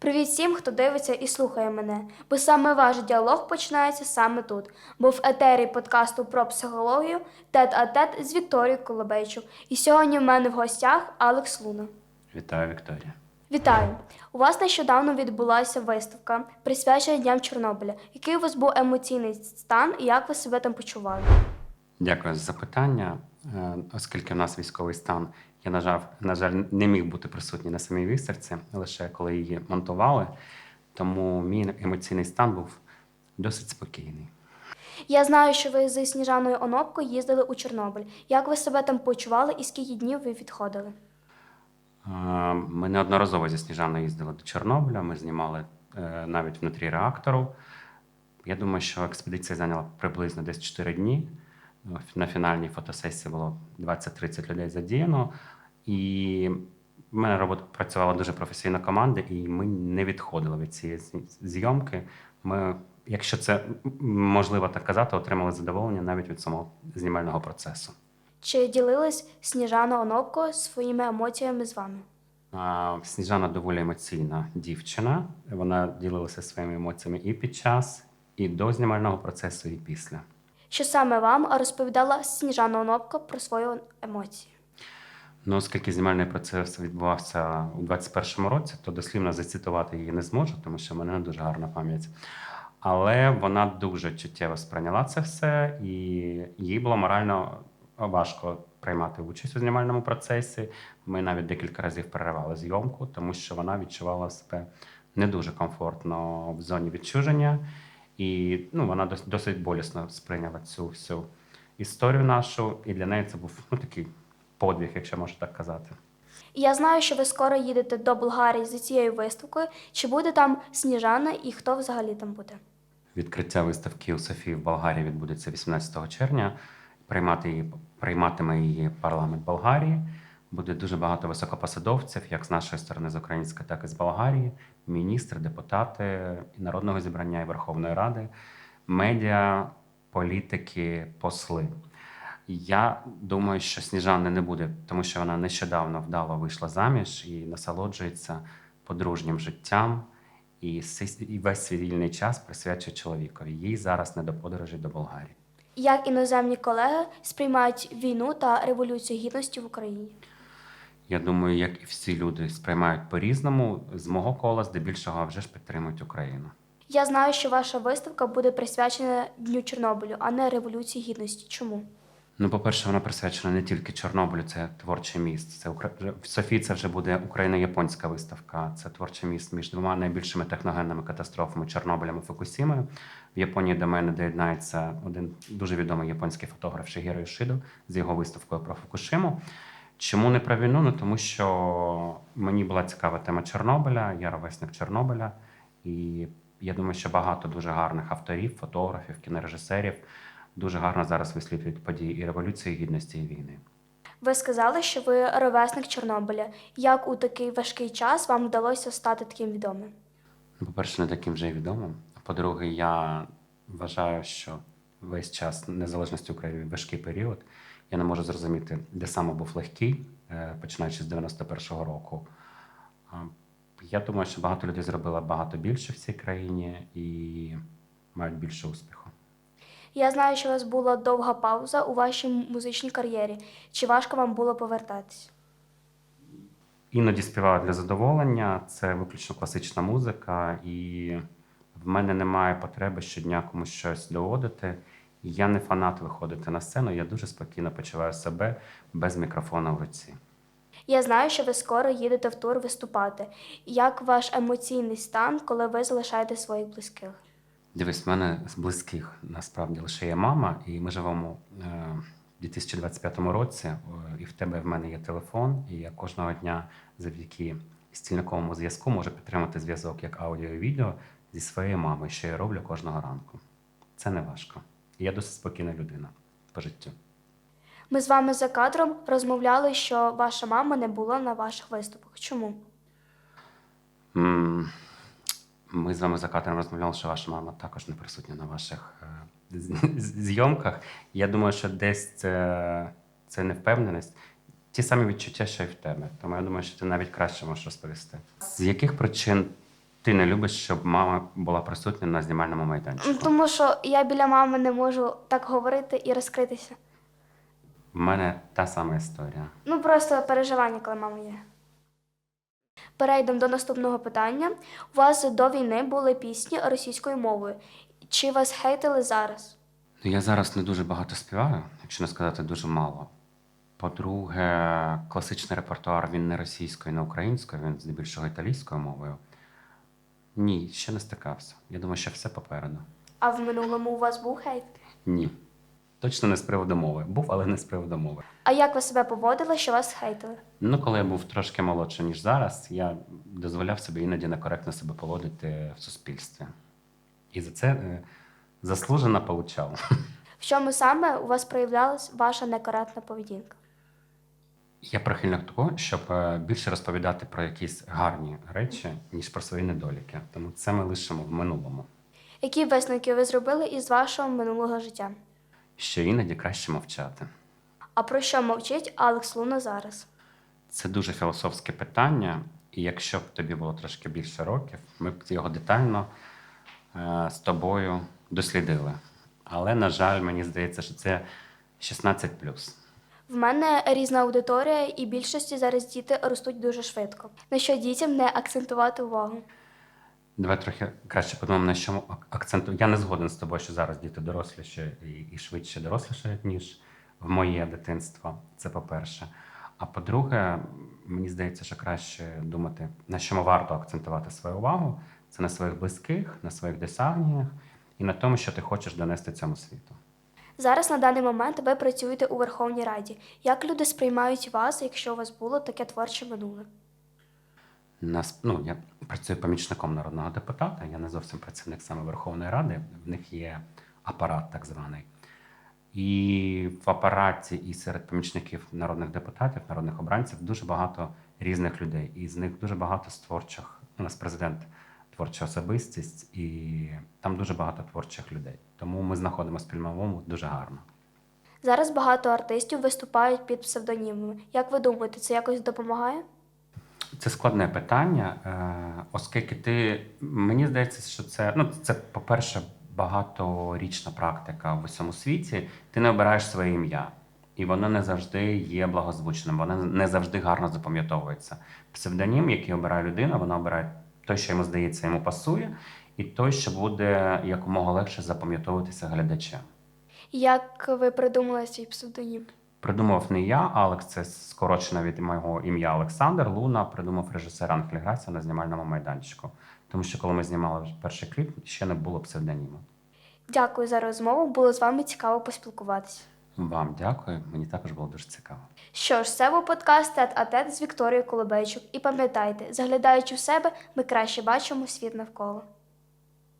Привіт всім, хто дивиться і слухає мене, бо саме ваш діалог починається саме тут, бо в етері подкасту про психологію тет а тет з Вікторією Колобейчук. І сьогодні в мене в гостях Алекс Луна. Вітаю, Вікторія. Вітаю! У вас нещодавно відбулася виставка, присвячена Дням Чорнобиля. Який у вас був емоційний стан і як ви себе там почували? Дякую за запитання. Е, Оскільки в нас військовий стан, я, на жаль, на жаль, не міг бути присутній на самій виставці, лише коли її монтували. Тому мій емоційний стан був досить спокійний. Я знаю, що ви зі Сніжаною Онопкою їздили у Чорнобиль. Як ви себе там почували і скільки днів ви відходили? Ми неодноразово зі Сніжаною їздили до Чорнобиля, ми знімали е, навіть внутрі реактору. Я думаю, що експедиція зайняла приблизно десь 4 дні. На фінальній фотосесії було 20-30 людей задіяно. І в мене робота працювала дуже професійна команда, і ми не відходили від цієї зйомки. Ми, якщо це можливо так казати, отримали задоволення навіть від самого знімального процесу. Чи ділилась Сніжана Онопко своїми емоціями з вами? А, Сніжана доволі емоційна дівчина. Вона ділилася своїми емоціями і під час, і до знімального процесу, і після. Що саме вам розповідала Сніжана Онопко про свої емоції? Ну, оскільки знімальний процес відбувався у 21-му році, то дослівно зацитувати її не зможу, тому що в мене не дуже гарна пам'ять. Але вона дуже чуттєво сприйняла це все, і їй було морально важко приймати участь у знімальному процесі. Ми навіть декілька разів переривали зйомку, тому що вона відчувала себе не дуже комфортно в зоні відчуження. І ну, вона досить болісно сприйняла цю всю історію нашу, і для неї це був ну, такий подвиг, якщо можна так казати. Я знаю, що ви скоро їдете до Болгарії за цією виставкою. Чи буде там Сніжана і хто взагалі там буде? Відкриття виставки у Софії в Болгарії відбудеться 18 червня. Приймати її, прийматиме її парламент Болгарії. Буде дуже багато високопосадовців, як з нашої сторони, з української, так і з Болгарії, міністри, депутати і народного зібрання і Верховної Ради, медіа, політики, посли. Я думаю, що Сніжани не буде, тому що вона нещодавно вдало вийшла заміж і насолоджується подружнім життям, і весь свій вільний час присвячує чоловікові. Їй зараз не до подорожі до Болгарії. Як іноземні колеги сприймають війну та революцію гідності в Україні? Я думаю, як і всі люди сприймають по-різному, з мого кола здебільшого вже ж підтримують Україну. Я знаю, що ваша виставка буде присвячена Дню Чорнобилю, а не Революції Гідності. Чому? Ну, по-перше, вона присвячена не тільки Чорнобилю, це творче місце. Це Укра... в Софії це вже буде Україно-японська виставка. Це творче місце між двома найбільшими техногенними катастрофами Чорнобилем і Фукусімою. В Японії до мене доєднається один дуже відомий японський фотограф Шигіро Йошидо з його виставкою про Фукушиму. Чому не про війну? Ну тому що мені була цікава тема Чорнобиля, я ровесник Чорнобиля, і я думаю, що багато дуже гарних авторів, фотографів, кінорежисерів дуже гарно зараз висвітлюють події і революції, і гідності і війни. Ви сказали, що ви ровесник Чорнобиля. Як у такий важкий час вам вдалося стати таким відомим? Ну, по-перше, не таким вже відомим. А по-друге, я вважаю, що весь час незалежності України важкий період. Я не можу зрозуміти, де саме був легкий, е, починаючи з 91-го року. Я думаю, що багато людей зробило багато більше в цій країні і мають більше успіху. Я знаю, що у вас була довга пауза у вашій музичній кар'єрі. Чи важко вам було повертатись? Іноді співаю для задоволення, це виключно класична музика, і в мене немає потреби щодня комусь щось доводити. Я не фанат виходити на сцену, я дуже спокійно почуваю себе без мікрофона в руці. Я знаю, що ви скоро їдете в тур виступати. Як ваш емоційний стан, коли ви залишаєте своїх близьких? Дивись, в мене з близьких насправді лише є мама, і ми живемо е, в 2025 році. е, І в тебе і в мене є телефон, і я кожного дня завдяки стільниковому зв'язку можу підтримати зв'язок як аудіо і відео зі своєю мамою, що я роблю кожного ранку. Це не важко. І я досить спокійна людина по життю. Ми з вами за кадром розмовляли, що ваша мама не була на ваших виступах. Чому? М, Ми з вами за кадром розмовляли, що ваша мама також не присутня на ваших е, зйомках. Я думаю, що десь це, це невпевненість. Ті самі відчуття, що й в тебе. Тому я думаю, що ти навіть краще можеш розповісти. З яких причин ти не любиш, щоб мама була присутня на знімальному майданчику? Тому що я біля мами не можу так говорити і розкритися. В мене та сама історія. Ну, просто переживання, коли мама є. Перейдемо до наступного питання. У вас до війни були пісні російською мовою. Чи вас хейтили зараз? Ну, я зараз не дуже багато співаю, якщо не сказати дуже мало. По-друге, класичний репертуар він не російською, не українською, він здебільшого італійською мовою. Ні, ще не стикався. Я думаю, що все попереду. А в минулому у вас був хейт? Ні. Точно не з приводу мови. Був, але не з приводу мови. А як ви себе поводили, що вас хейтили? Ну, коли я був трошки молодший, ніж зараз, я дозволяв собі іноді некоректно себе поводити в суспільстві. І за це е, заслужено получав. В чому саме у вас проявлялась ваша некоректна поведінка? Я прихильник того, щоб е, більше розповідати про якісь гарні речі, ніж про свої недоліки. Тому це ми лишимо в минулому. Які висновки ви зробили із вашого минулого життя? Що іноді краще мовчати. А про що мовчить Алекс Луна зараз? Це дуже філософське питання, і якщо б тобі було трошки більше років, ми б його детально е, з тобою дослідили. Але, на жаль, мені здається, що це 16 В мене різна аудиторія, і більшості зараз діти ростуть дуже швидко. На що дітям не акцентувати увагу? Давай трохи краще подумаємо, на чому ак- акценту. Я не згоден з тобою, що зараз діти доросліші і, і швидше дорослішають, ніж в моє дитинство. Це по-перше. А по-друге, мені здається, що краще думати, на чому варто акцентувати свою увагу. Це на своїх близьких, на своїх досягненнях і на тому, що ти хочеш донести цьому світу. Зараз на даний момент ви працюєте у Верховній Раді. Як люди сприймають вас, якщо у вас було таке творче минуле? Нас, ну, я працюю помічником народного депутата, я не зовсім працівник саме Верховної Ради, в них є апарат так званий. І в апараті, і серед помічників народних депутатів, народних обранців дуже багато різних людей. І з них дуже багато з творчих. У нас президент творча особистість, і там дуже багато творчих людей. Тому ми знаходимо спільну мову дуже гарно. Зараз багато артистів виступають під псевдонімами. Як ви думаєте, це якось допомагає? Це складне питання, е, оскільки ти мені здається, що це ну це, по-перше, багаторічна практика в усьому світі. Ти не обираєш своє ім'я, і воно не завжди є благозвучним, воно не завжди гарно запам'ятовується. Псевдонім, який обирає людина, вона обирає той, що йому здається, йому пасує, і той, що буде якомога легше запам'ятовуватися глядачем. Як ви придумали цей псевдонім? Придумав не я, Алекс, це скорочено від мого ім'я Олександр Луна. Придумав режисер Анхель Грація на знімальному майданчику. Тому що коли ми знімали перший кліп, ще не було псевдоніму. Дякую за розмову. Було з вами цікаво поспілкуватися. Вам дякую, мені також було дуже цікаво. Що ж, це був подкаст Тет а Тет з Вікторією Колобейчук. І пам'ятайте, заглядаючи в себе, ми краще бачимо світ навколо.